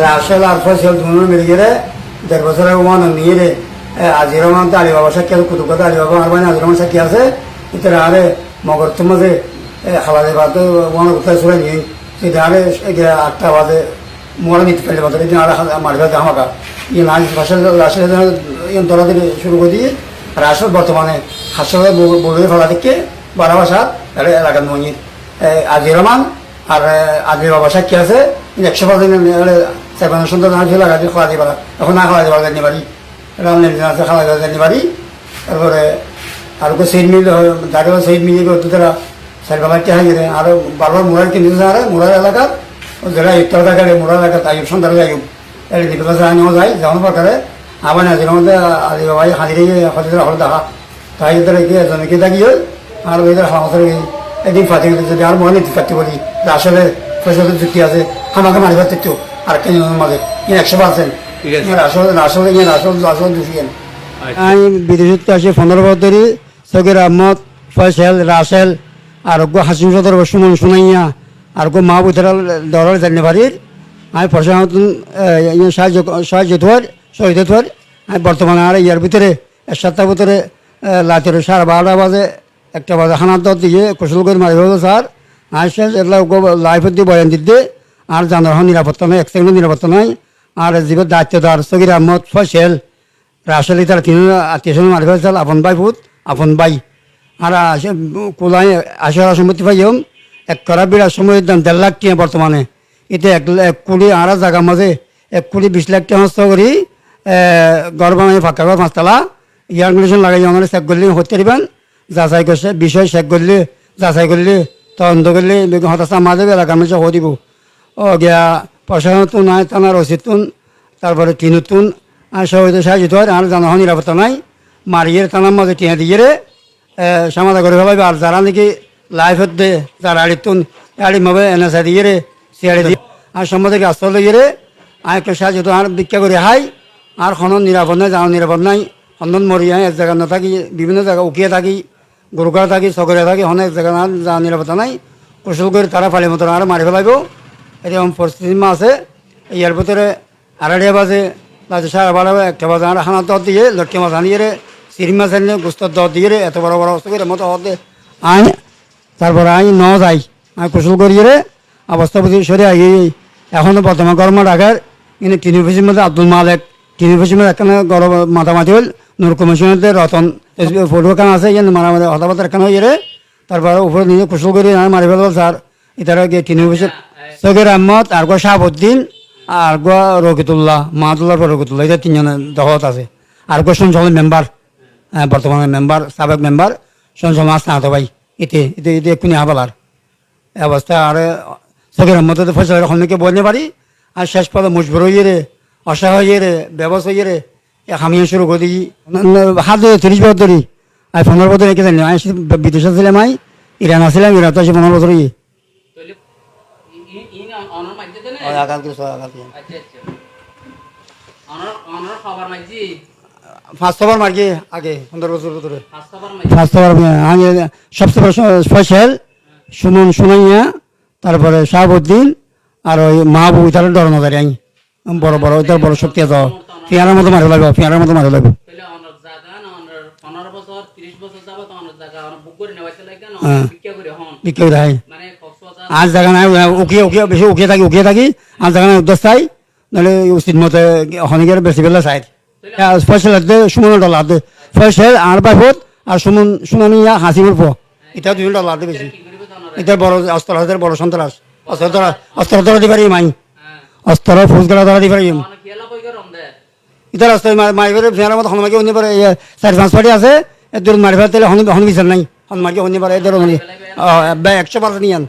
Russell আর ফসল দুনো মিলে গেলে দেড় বছরের ওমান নিয়ে রে আজি রহমান তো আলী বাবা সাক্ষী আছে কুতুব কথা আলী বাবা আর মানে আজি রহমান সাক্ষী আছে? ইতারা আরে মগর তো মাঝে খালাদে বাদ ওমান কোথায় সুরে নিয়ে সেটা আরে আটটা বাজে মোড়া নিতে পারলে বাজারে দিন আর মারবে হামাকা। ইয়ে না রাশেল রাশেল ইয়ে দলা দিলে শুরু করে দিয়ে রাশেল বর্তমানে হাসপাতালে বলে ফেলা দিকে বারা বাসা এলাকার মঞ্জির আজি রহমান আর আগে বাবা সাক্ষী আছে? একশো পার্সেন্ট সেভেন সুন্দর ধান ছিল আগে খাওয়া দিয়ে পারা এখন না খাওয়া যাবার জানি পারি রামলেন আছে খাওয়া যাওয়া জানি পারি তারপরে আর ওকে সেই মিল যাকে সেই মিলিয়ে করতে তারা সাইবেলা কে হাই রে আর বারবার মুরার কিনেছে আর মুরার এলাকার, যারা ইত্তর থাকে মুরার এলাকা তাই সন্ধ্যা যাই এই দিকে আনিও যায় যেমন প্রকারে আবার নাজির মধ্যে আদি বাবাই, হাজিরে হজরে হল দেখা। তাই এদের কি জনকে দাগিয়ে আর ওইদের হামাসের এদিন ফাঁসি যদি আর মনে পারতে যে আসলে ফসলের যুক্তি আছে, আমাকে মারি পারতে তো আর কেন মাঝে? ইয়ে একশো পার্সেন্ট। আছে। আসলে আসলে ইয়ে আসল আসল দোষী আচ্ছা। আমি বিদেশত আসি পনেরো বছর আহমদ ফয়সেল রাসেল আরোগ্য হাসিম সদর সুমন সুনাইয়া মা দরের জানিবাড়ির আমি প্রশাসন সাহায্য সাহায্য থার শহীদ থার আমি বর্তমানে আর ইয়ার ভিতরে এক সপ্তাহ ভিতরে রাতের সাড়ে বারোটা বাজে একটা বাজে হানার দর দিয়ে কুশল করে মারি হলো স্যার। আর সে লাইফের দিয়ে বয়ান দিতে আর যানবাহন নিরাপত্তা নয় এক সেকেন্ড নিরাপত্তা নয় আর জীবের দায়িত্বদার সগির আহমদ ফয়সেল, রাসেলি তারা তিন আত্মীয় স্বজন মারি ফেলছিল আপন ভাই ফুট আপন ভাই। আর কোলাই আশারা সম্পত্তি পাইম এক করা বিরাট সময় দাম দেড় লাখ টিয়া বর্তমানে। এতে এক এক কোটি আর জায়গার মাঝে এক কোটি বিশ লাখ টিয়া হস্ত করি গড় বানাই ফাঁকা ঘর পাঁচতলা। ইয়ার কন্ডিশন লাগাই আমার চেক করলে হতে পারিবেন যাচাই করছে, বিষয় চেক করলে, যাচাই করলে, তদন্ত করলে হতাশা মাঝে এলাকার মাঝে হয়ে দিব। ও গিয়া প্রশাসন নাই থানার রসিদতুন তারপরে টিনুতুন আর সবাই সাহায্য হয়, আর জানাহন নিরাপত্তা নাই। মারিয়ে থানার মাঝে টিয়া দিয়ে রে সমাধা করে ফেলাবে আর যারা নাকি লাইফ হতে যারা আড়িতুন, আড়ি মাবে এনএসআ দিয়ে রে সিআড়ি দিয়ে। আর সম্বন্ধে আস্ত দিয়ে রে, আর একটা সাহায্য তো আর ভিক্ষা করে হাই, আর কোনো নিরাপদ নাই যাওয়া নিরাপদ নাই। সন্দন মরি হয় এক জায়গা নাথাকি বিভিন্ন জায়গা উকিয়ে থাকি গরুকার থাকি চকরে থাকি, হনে এক জায়গা না যাওয়া নিরাপত্তা নাই। কুশল করে তারা ফালি মতো আর মারি ফেলাইব। এরকম পরিস্থিতি মা আছে। ইয়ার ভিতরে আড়াইয়া বাজে তাতে সারা বারো একটা বাজে আর হানা দর দিয়ে, লটকে মাছ আনিয়ে রে সিরি মাছ আনিয়ে গোস্তর দর দিয়ে রে এত বড় বড় করে মতো হতে আই তারপরে আই ন যাই আমি কুশল করিয়ে রে অবস্থা বুঝি সরে আই এখনও বর্তমান গরম ঢাকার কিন্তু টিনি অফিসের মধ্যে আব্দুল মালেক টিনি অফিসের মধ্যে একখানে গরম মাতামাতি হল। নূর কমিশনের রতন ফটো কান আছে ইয়ান মারামারি হতাবাতার একখানে হয়ে রে তারপরে উপরে নিজে কুশল করি আমি মারি ফেলব স্যার ইতারা গিয়ে টিনি অফিসের সগের আহমদ, আর গো শাহাবুদ্দিন, আর গো রকিতুল্লাহ, মাহাতুল্লাহ রকিতুল্লাহ এটা তিনজনের দহত আছে। আর গো সঞ্চালন মেম্বার বর্তমানে মেম্বার, সাবেক মেম্বার সঞ্চালন আসতে আতো ভাই এতে এতে এতে এক্ষুনি হাবালার অবস্থা, আর সগের আহমদ তো ফসল অনেকে বলতে পারি, আর শেষ পদে মজবুর হইয়ে রে, অসহায় হইয়ে রে ব্যবস্থা হইয়ে রে হামিয়ে শুরু করে দিই। হাত ধরে তিরিশ বছর ধরি আর পনেরো বছর রেখে জানি বিদেশে ছিলাম আমি ইরান আসছিলাম, ইরান তো আছে পনেরো বছর অনর মাঝে দেনে? আগাল কিছু আগাল কিছু আচ্ছা, আচ্ছা। অনর- অনর খবর মাঝি? পাঁচ ছবার মার্কি আগে পনেরো বছর পাঁচ আমি সবচেয়ে সুমন তারপরে শাহাবুদ্দিন আর ওই মাহবু তার ডরনদারি আমি বড় বড় ওইটার বড় শক্তি আছে। ফিয়ারের মতো মারি। লাগবে ফিয়ারের মতো মারি লাগবে তাহলে অনর জাগা না অনর পনেরো বছর, তিরিশ বছর যাবত অনর জাগা অনর বুক করে নেওয়াইতে লাগে না, হ্যাঁ। ভিক্ষা করে হন। বিক্রি করে হয় মানে আজ জায়গা নাই উকিয়ে উকিয়ে বেশি উকিয়ে থাকি উকিয়ে থাকি আজ জায়গা নাই উদ্দেশ্য চাই। নাহলে উচিত মতে হনিকের বেশি বেলা চাই। ফসল হাতে সুমন ডলার হাতে ফসল আর বাইফত আর সুমন সুনানিয়া হাসি বলব এটা দুই ডলার হাতে বেশি? এটা বড় অস্ত্র হাতের বড় সন্ত্রাস। অস্ত্র ধরা অস্ত্র ধরা দি পারি মাই। হ্যাঁ। অস্ত্র ফুস গলা ধরা দি? পারি? এটা রাস্তায় মারি পারে ফেরার মতো হনুমাকে চার পাঁচ পার্টি আছে। দূর মারি ফেলতে হন হন বিচার নাই। হন মার্কে হনি পারে এদের হনি একশো পার্সেন্ট ইয়ান